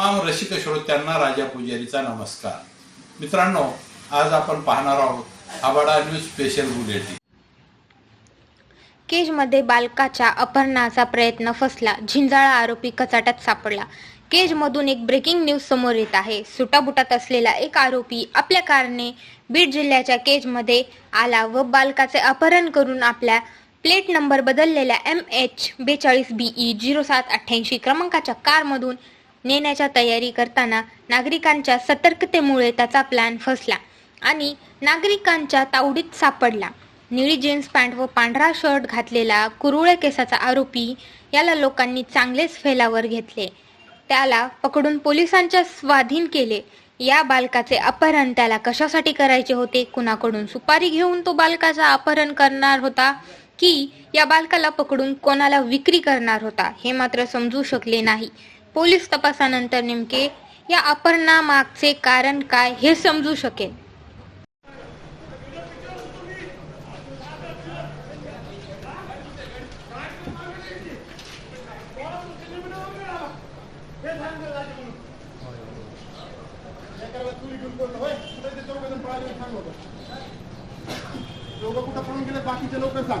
रसिक श्रोत्यांना राजा पुजारीचा नमस्कार. मित्रांनो आज आपण पाहणार आहोत आबाडा न्यूज स्पेशल बुलेटिन केजमध्ये बालकाच्या अपहरणाचा प्रयत्न फसला. झिंजाळा आरोपी कचाट्यात सापडला. केजमधून एक ब्रेकिंग न्यूज समोर येत आहे. सुटाबुटात असलेला एक आरोपी आपल्या कारने बीड जिल्ह्याच्या केजमध्ये आला व बालकाचे अपहरण करून आपल्या प्लेट नंबर बदललेल्या एम एच बेचाळीस बीई झिरो सात अठ्ठ्याऐंशी क्रमांकाच्या कारमधून नेण्याच्या तयारी करताना नागरिकांच्या सतर्कतेमुळे त्याचा प्लॅन फसला आणि नागरिकांच्या तावडीत सापडला. निळी जीन्स पॅन्ट व पांढरा शर्ट घातलेला कुरुळे केसाचा आरोपी याला लोकांनी चांगलेच फेलावर घेतले. त्याला पकडून पोलिसांच्या स्वाधीन केले. या बालकाचे अपहरण त्याला कशासाठी करायचे होते? कुणाकडून सुपारी घेऊन तो बालकाचा अपहरण करणार होता की या बालकाला पकडून कोणाला विक्री करणार होता? हे मात्र समजू शकले नाही. पोलीस तपासानंतर नेमके या अपहरणामागचे कारण काय हे समजू शकेल लोक कुठं पळून गेले बाकीचे लोक सांग.